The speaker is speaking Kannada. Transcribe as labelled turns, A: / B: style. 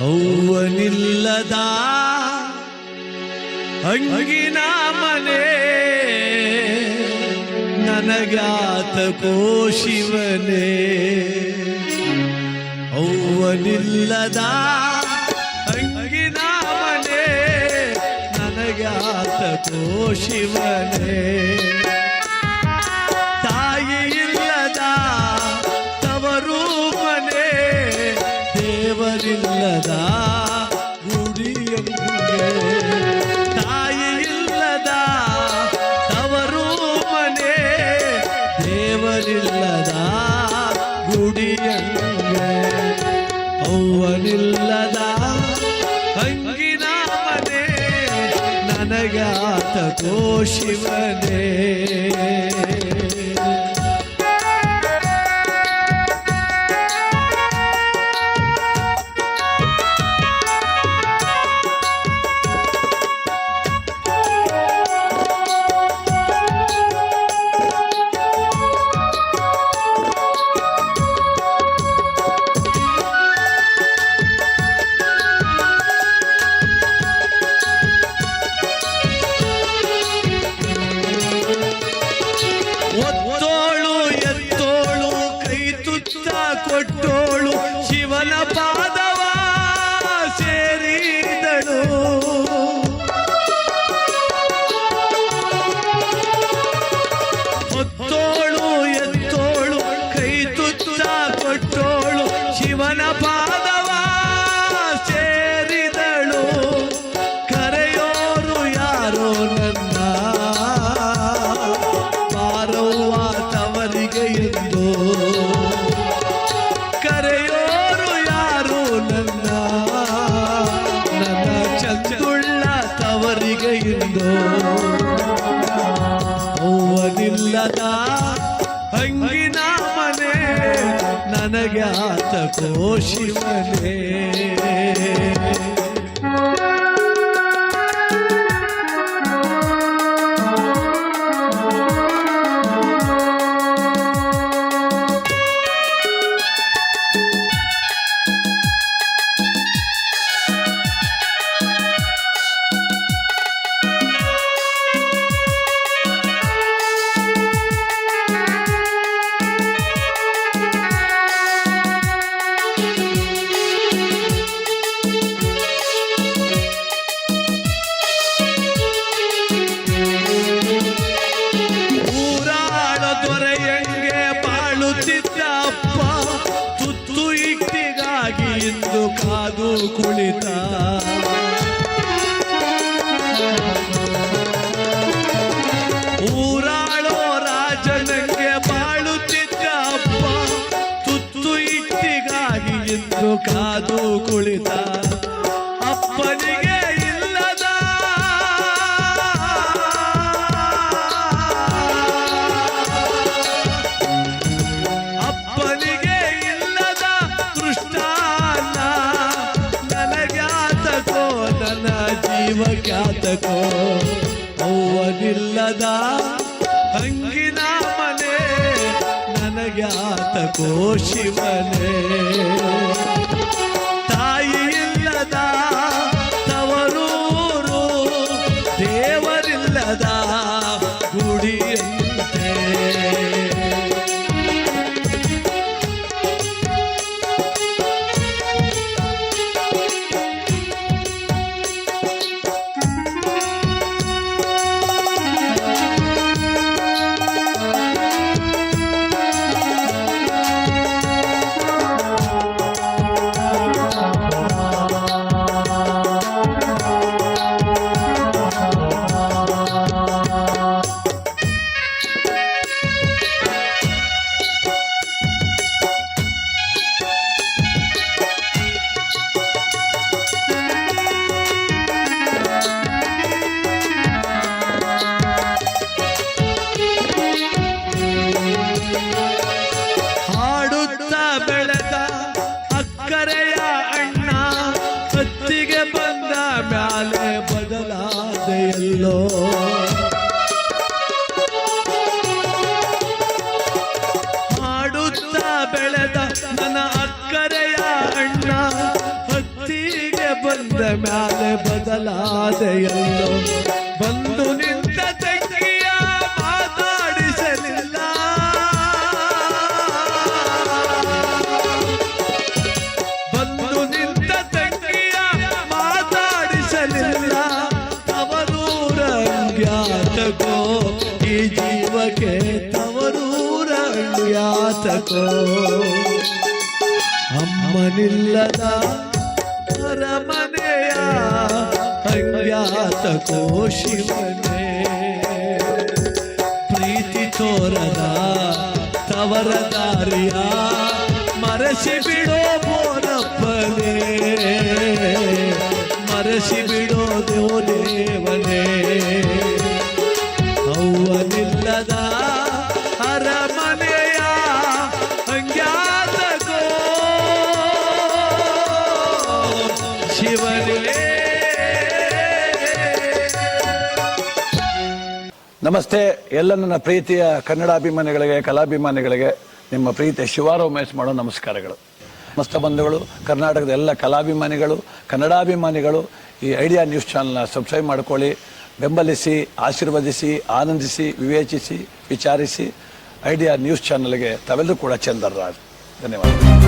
A: ಅವ್ವನಿಲ್ಲದ ಅಂಗಿನ ಮನೆ ನನಗಾತ ಶಿವನೇ ಅವ್ವನಿಲ್ಲದ ಅಂಗಿನ ಮನೆ ನನಗಾತ ಶಿವನೇ अनगात को शिवने। ಅವ್ವನಿಲ್ಲದ ಹಂಗಿನ ಮನೆ ನನಗೆ ಆತ ಶಿವನೇ ಕಾದು ಕುಳಿತ ಊರಾಳೋ ರಾಜನಕ್ಕೆ ಬಾಳುತ್ತಿದ್ದ ಅಪ್ಪ ತುತ್ತು ಇಟ್ಟಿಗಾಗಿ ಎಂದು ಕಾದು ಕುಳಿತ ಅಪ್ಪನಿಗೆ ಖ್ಯಾತಕೋ ಅವ್ವನಿಲ್ಲದ ಹಂಗಿನ ಮನೆ ನನಗ್ಯಾತಕೋ ಶಿವನೇ. ತಾಯಿ ಇಲ್ಲದ ಅಕ್ಕರೆಯ ಅಣ್ಣ, ಹತ್ತಿಗೆ ಬಂದ ಮ್ಯಾಲೆ ಬದಲಾದೆಯಲ್ಲೋ ಹಾಡುತ್ತಾ ಬೆಳೆದ ನನ್ನ ಅಕ್ಕರೆಯ ಅಣ್ಣ, ಹತ್ತಿಗೆ ಬಂದ ಮ್ಯಾಲೆ ಬದಲಾದೆಯಲ್ಲೋ ಬಂದು ಜೀವಕ್ಕೆ ತವರೂರಂಗ್ಯಾತಕೋ ಅಮ್ಮನಿಲ್ಲದ ಅರಮನೆಯ ಹಂಗ್ಯಾತಕೋ ಶಿವನೇ ಪ್ರೀತಿ ತೋರದ ತವರ ದಾರಿಯ ಮರೆಸಿ ಬಿಡೋ ಬೋನಪ್ಪನೇ ಮರೆಸಿ ಬಿಡೋ ದೇವನೇ
B: ನಮಸ್ತೆ, ಎಲ್ಲ ನನ್ನ ಪ್ರೀತಿಯ ಕನ್ನಡಾಭಿಮಾನಿಗಳಿಗೆ, ಕಲಾಭಿಮಾನಿಗಳಿಗೆ, ನಿಮ್ಮ ಪ್ರೀತಿಯ ಶಿವಾರೋ ಮೇಸ್ ಮಾಡೋ ನಮಸ್ಕಾರಗಳು. ಮಸ್ತ ಬಂಧುಗಳು, ಕರ್ನಾಟಕದ ಎಲ್ಲ ಕಲಾಭಿಮಾನಿಗಳು, ಕನ್ನಡಾಭಿಮಾನಿಗಳು ಈ ಐಡಿಯಾ ನ್ಯೂಸ್ ಚಾನಲ್ನ ಸಬ್ಸ್ಕ್ರೈಬ್ ಮಾಡ್ಕೊಳ್ಳಿ, ಬೆಂಬಲಿಸಿ, ಆಶೀರ್ವದಿಸಿ, ಆನಂದಿಸಿ, ವಿವೇಚಿಸಿ, ವಿಚಾರಿಸಿ, ಐಡಿಯಾ ನ್ಯೂಸ್ ಚಾನಲ್ಗೆ ತಾವೆಲ್ಲರೂ ಕೂಡ ಚಂದರ್ರಾಜ್ ಧನ್ಯವಾದ